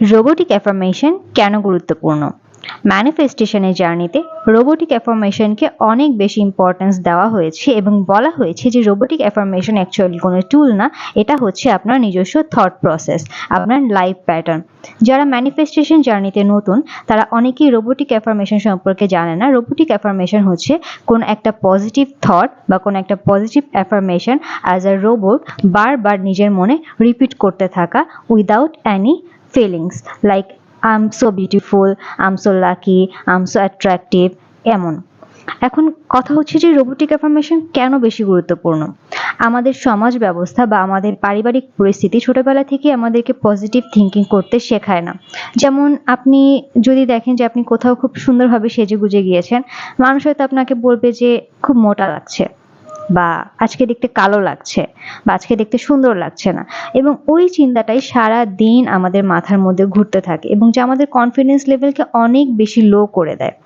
Robotic affirmation কেন গুরুত্বপূর্ণ? ম্যানিফেস্টেশনের জার্নিতে রোবোটিক অ্যাফার্মেশনকে অনেক বেশি ইম্পর্টেন্স দেওয়া হয়েছে এবং বলা হয়েছে যে রোবোটিক অ্যাফার্মেশন অ্যাকচুয়ালি কোনো টুল না, এটা হচ্ছে আপনার নিজস্ব থট প্রসেস আপনার লাইফ প্যাটার্ন যারা ম্যানিফেস্টেশন জার্নিতে নতুন, তারা অনেকেই রোবোটিক অ্যাফার্মেশন সম্পর্কে জানে না। রোবোটিক অ্যাফার্মেশন হচ্ছে কোন একটা পজিটিভ থট বা কোনো একটা positive affirmation as a robot বারবার নিজের মনে রিপিট করতে থাকা without any feelings like I am so beautiful I am so lucky I am so attractive এমন। এখন কথা হচ্ছে যে রোবোটিক অ্যাফার্মেশন কেন বেশি গুরুত্বপূর্ণ? আমাদের সমাজ ব্যবস্থা বা আমাদের পারিবারিক পরিস্থিতি ছোটবেলা থেকে আমাদেরকে পজিটিভ থিঙ্কিং করতে শেখায় না। যেমন আপনি যদি দেখেন যে আপনি কোথাও খুব সুন্দরভাবে সেজে গুজে গিয়েছেন, মানুষ হয়তো আপনাকে বলবে যে খুব মোটা লাগছে। বা আজকে দেখতে কালো লাগছে বা আজকে দেখতে সুন্দর লাগছে না। এবং ওই চিন্তাটাই সারা দিন আমাদের মাথার মধ্যে ঘুরতে থাকে এবং যা আমাদের কনফিডেন্স লেভেলকে অনেক বেশি লো করে দেয়।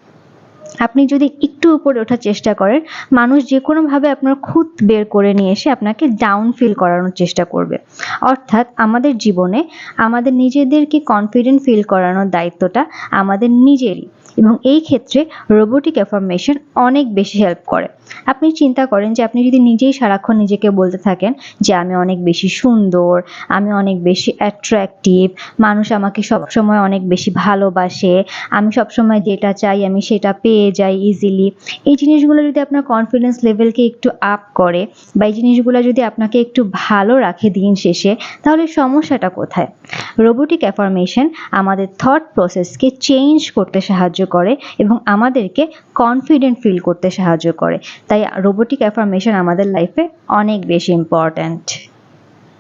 আপনি যদি একটু উপরে ওঠার চেষ্টা করেন, মানুষ যে কোনোভাবে আপনার খুঁত বের করে নিয়ে এসে আপনাকে ডাউন ফিল করানোর চেষ্টা করবে। অর্থাৎ আমাদের জীবনে আমাদের নিজেদেরকে কনফিডেন্ট ফিল করানোর দায়িত্বটা আমাদের নিজেরই। এবং এই ক্ষেত্রে রোবোটিক অ্যাফার্মেশন অনেক বেশি হেল্প করে। আপনি চিন্তা করেন যে আপনি যদি নিজেই সারাক্ষণ নিজেকে বলতে থাকেন যে, আমি অনেক বেশি সুন্দর, আমি অনেক বেশি অ্যাট্রাকটিভ মানুষ আমাকে সবসময় অনেক বেশি ভালোবাসে, আমি সবসময় যেটা চাই, আমি সেটা পেয়ে যাই ইজিলি এই জিনিসগুলো যদি আপনার কনফিডেন্স লেভেলকে একটু আপ করে বা এই জিনিসগুলো যদি আপনাকে একটু ভালো রাখে দিন শেষে, তাহলে সমস্যাটা কোথায়? রোবোটিক অ্যাফার্মেশন আমাদের থট প্রসেসকে চেঞ্জ করতে সাহায্য করে এবং আমাদেরকে কনফিডেন্ট ফিল করতে সাহায্য করে। তাই রোবোটিক অ্যাফার্মেশন আমাদের লাইফে অনেক বেশি ইম্পর্ট্যান্ট